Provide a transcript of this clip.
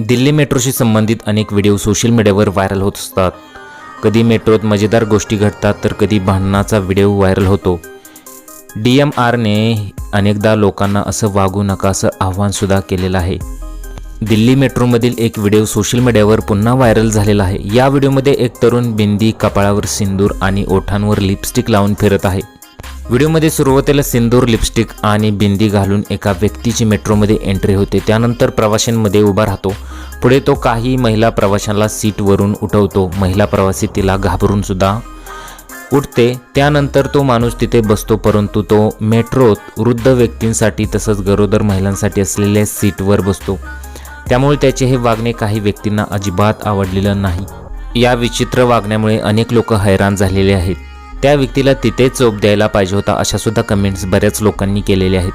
दिल्ली मेट्रोशी संबंधित अनेक video social मीडियावर व्हायरल होत असतात. कधी मेट्रोत मजेदार गोष्टी घडतात तर कधी भांडणाचा व्हिडिओ व्हायरल होतो. डी एम आरने अनेकदा लोकांना असं वागू नका असं आव्हानसुद्धा केलेलं आहे. दिल्ली मेट्रोमधील एक व्हिडिओ सोशल मीडियावर पुन्हा व्हायरल झालेला आहे. या व्हिडिओमध्ये एक तरुण बिंदी कपाळावर सिंदूर आणि ओठांवर लिपस्टिक लावून फिरत आहे. व्हिडिओमध्ये सुरुवातीला सिंदूर लिपस्टिक आणि बिंदी घालून एका व्यक्तीची मेट्रोमध्ये एंट्री होते. त्यानंतर प्रवाशांमध्ये उभा राहतो. पुढे तो काही महिला प्रवाशांना सीटवरून उठवतो. महिला प्रवासी तिला घाबरून सुद्धा उठते. त्यानंतर तो माणूस तिथे बसतो परंतु तो मेट्रोत वृद्ध व्यक्तींसाठी तसंच गरोदर महिलांसाठी असलेल्या सीटवर बसतो. त्यामुळे त्याचे हे वागणे काही व्यक्तींना अजिबात आवडलेलं नाही. या विचित्र वागण्यामुळे अनेक लोक हैराण झालेले आहेत. त्या व्यक्तीला तिथे चोप द्यायला पाहिजे होता अशा सुद्धा कमेंट्स बऱ्याच लोकांनी केलेल्या आहेत.